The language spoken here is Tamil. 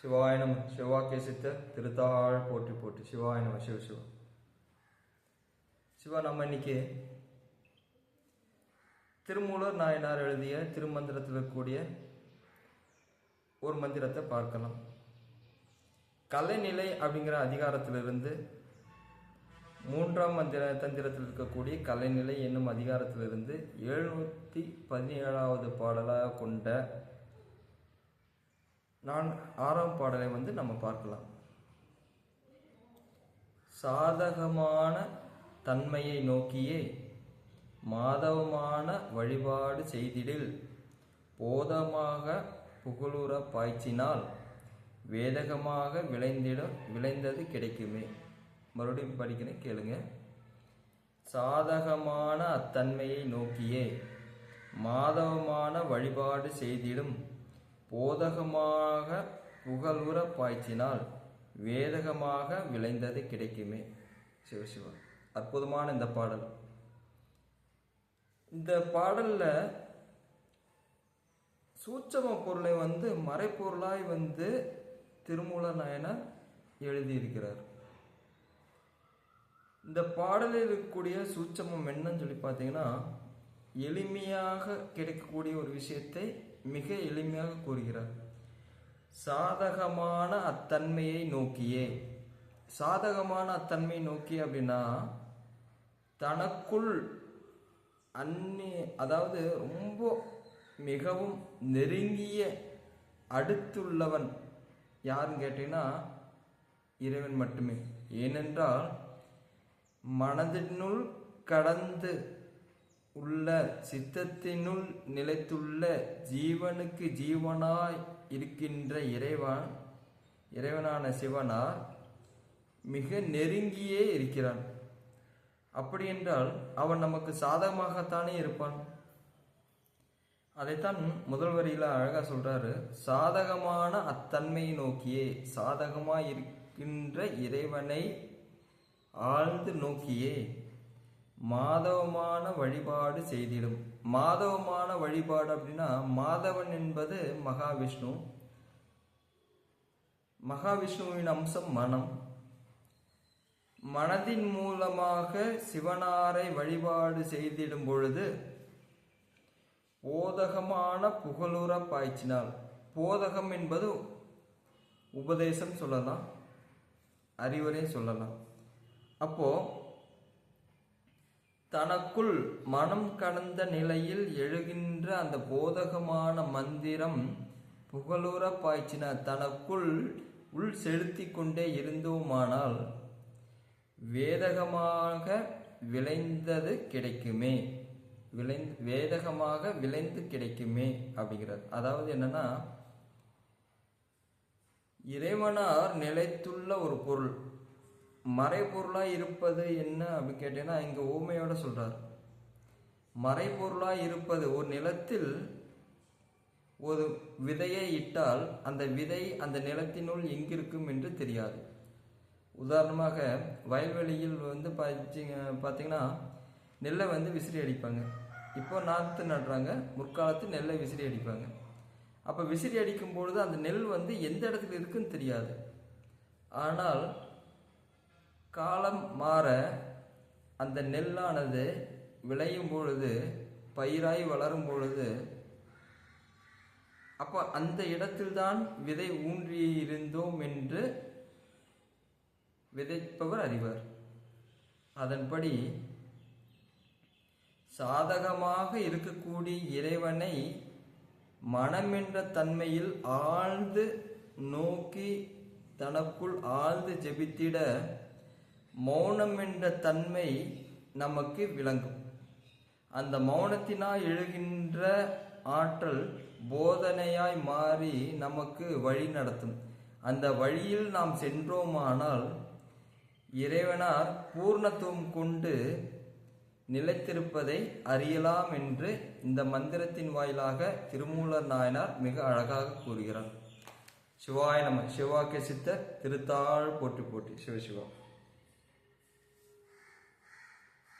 சிவாய நம சிவாக்கிய சித்த திருத்தாள் போற்றி போற்றி. சிவாய நம சிவ சிவா. சிவா நம்ம இன்னைக்கு திருமூலர் நாயனார் எழுதிய திருமந்திரத்தில் இருக்கக்கூடிய ஒரு மந்திரத்தை பார்க்கலாம் கலைநிலை அப்படிங்கிற அதிகாரத்திலிருந்து மூன்றாம் மந்திர தந்திரத்தில் இருக்கக்கூடிய கலைநிலை என்னும் அதிகாரத்திலிருந்து எழுநூற்றி பதினேழாவது பாடலாக கொண்ட நான் ஆறாம் பாடலை வந்து நம்ம பார்க்கலாம். சாதகமான தன்மையை நோக்கியே மாதவமான வழிபாடு செய்திடில். போதமாக புகழுற பாய்ச்சினால் வேதகமாக விளைந்திட விளைந்தது கிடைக்குமே. மறுபடியும் படிக்கிறேன் கேளுங்க. சாதகமான அத்தன்மையை நோக்கியே மாதவமான வழிபாடு செய்திடும். போதகமாக புகழுற பாய்ச்சினால் வேதகமாக விளைந்தது கிடைக்குமே. சிவசிவா அற்புதமான இந்த பாடல். இந்த பாடலில் சூட்சம பொருளை வந்து மறைப்பொருளாய் வந்து திருமூல நாயனர் எழுதியிருக்கிறார். இந்த பாடலில் இருக்கக்கூடிய சூட்சமம் என்னன்னு சொல்லி பார்த்தீங்கன்னா எளிமையாக கிடைக்கக்கூடிய ஒரு விஷயத்தை மிக எளிமையாக கூறுகிறார். சாதகமான அத்தன்மையை நோக்கியே. சாதகமான அத்தன்மை நோக்கி அப்படின்னா தனக்குள் அந்நி அதாவது ரொம்ப மிகவும் நெருங்கிய அடுத்துள்ளவன் யாருன்னு கேட்டீங்கன்னா இறைவன் மட்டுமே. ஏனென்றால் மனதினுள் கடந்து உள்ள சித்தத்தினுள் நிலைத்துள்ள ஜீவனுக்கு ஜீவனாய் இருக்கின்ற இறைவன் இறைவனான சிவனார் மிக நெருங்கியே இருக்கிறான். அப்படி என்றால் அவன் நமக்கு சாதகமாகத்தானே இருப்பான்? அதைத்தான் முதல் வரியில் அழகாக சொல்றாரு. சாதகமான அத்தன்மையை நோக்கியே சாதகமாக இருக்கின்ற இறைவனை ஆழ்ந்து நோக்கியே மாதவமான வழிபாடு செய்திடும். மாதவமான வழிபாடு அப்படின்னா மாதவன் என்பது மகாவிஷ்ணு. மகாவிஷ்ணுவின் அம்சம் மனம். மனதின் மூலமாக சிவனாரை வழிபாடு செய்திடும் பொழுது போதகமான புகழுற பாய்ச்சினால் போதகம் என்பது உபதேசம் சொல்லலாம் அறிவுரை சொல்லலாம். அப்போது தனக்குள் மனம் கடந்த நிலையில் எழுகின்ற அந்த போதகமான மந்திரம் புகழுற பாய்ச்சின தனக்குள் உள் செலுத்தி கொண்டே இருந்தோமானால் வேதகமாக விளைந்தது கிடைக்குமே. விளைந்து வேதகமாக விளைந்து கிடைக்குமே அப்படிங்கிறது அதாவது என்னன்னா இறைவனார் நிலைத்துள்ள ஒரு பொருள். மறைப்பொருளாக இருப்பது என்ன அப்படின்னு கேட்டீங்கன்னா இங்கே ஊமையோட சொல்கிறார் மறைப்பொருளாக இருப்பது ஒரு நிலத்தில் ஒரு விதையை இட்டால் அந்த விதை அந்த நிலத்தினுள் எங்கிருக்கும் என்று தெரியாது. உதாரணமாக வயல்வெளியில் வந்து பார்த்தீங்க பார்த்தீங்கன்னா நெல்லை வந்து விசிறி அடிப்பாங்க. இப்போ நாற்று நடுறாங்க முற்காலத்து நெல்லை விசிறி அடிப்பாங்க. அப்போ விசிறி அடிக்கும் பொழுது அந்த நெல் வந்து எந்த இடத்துல இருக்குன்னு தெரியாது. ஆனால் காலம் மாற அந்த நெல்லானது விளையும் பொழுது பயிராய் வளரும் பொழுது அப்போ அந்த இடத்தில்தான் விதை ஊன்றி இருந்தோம் என்று விதைப்பவர் அறிவர். அதன்படி சாதகமாக இருக்கக்கூடிய இறைவனை மனமென்ற தன்மையில் ஆழ்ந்து நோக்கி தனக்குள் ஆழ்ந்து ஜெபித்திட மௌனம் என்ற தன்மை நமக்கு விளங்கும். அந்த மௌனத்தினால் எழுகின்ற ஆற்றல் போதனையாய் மாறி நமக்கு வழி நடத்தும். அந்த வழியில் நாம் சென்றோமானால் இறைவனார் பூர்ணத்துவம் கொண்டு நிலைத்திருப்பதை அறியலாம் என்று இந்த மந்திரத்தின் வாயிலாக திருமூலர் நாயனார் மிக அழகாக கூறுகிறார். சிவாய நம சிவாக்கிய சித்தர் திருத்தாள் போட்டி போட்டி சிவசிவா